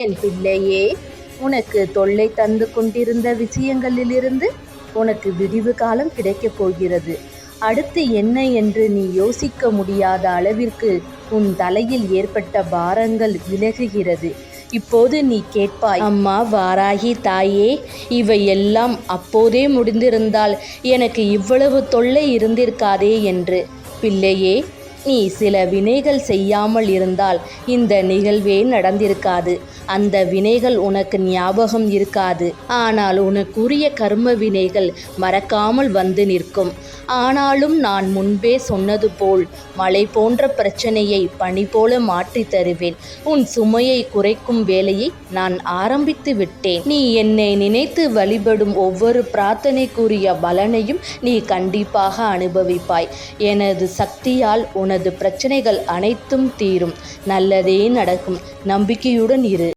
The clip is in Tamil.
என் பிள்ளையே உனக்கு தொல்லை தந்து கொண்டிருந்த விஷயங்களிலிருந்து உனக்கு விடிவு காலம் கிடைக்கப் போகிறது. அடுத்து என்ன என்று நீ யோசிக்க முடியாத அளவிற்கு உன் தலையில் ஏற்பட்ட பாரங்கள் விலகுகிறது. இப்போது நீ கேட்பாய் அம்மா வாராகி தாயே இவையெல்லாம் அப்போதே முடிந்திருந்தால் எனக்கு இவ்வளவு தொல்லை இருந்திருக்காதே என்று. பிள்ளையே நீ சில வினைகள் செய்யாமல் இருந்தால் இந்த நிகழ்வே நடந்திருக்காது. அந்த வினைகள் உனக்கு ஞாபகம் இருக்காது. ஆனால் உனக்குரிய கர்ம வினைகள் மறக்காமல் வந்து நிற்கும். ஆனாலும் நான் முன்பே சொன்னது போல் மலை போன்ற பிரச்சனையை பனி போல மாற்றி தருவேன். உன் சுமையை குறைக்கும் வேலையை நான் ஆரம்பித்து விட்டேன். நீ என்னை நினைத்து வழிபடும் ஒவ்வொரு பிரார்த்தனைக்குரிய பலனையும் நீ கண்டிப்பாக அனுபவிப்பாய். எனது சக்தியால் உன் உனது பிரச்சனைகள் அனைத்தும் தீரும். நல்லதே நடக்கும். நம்பிக்கையுடன் இரு.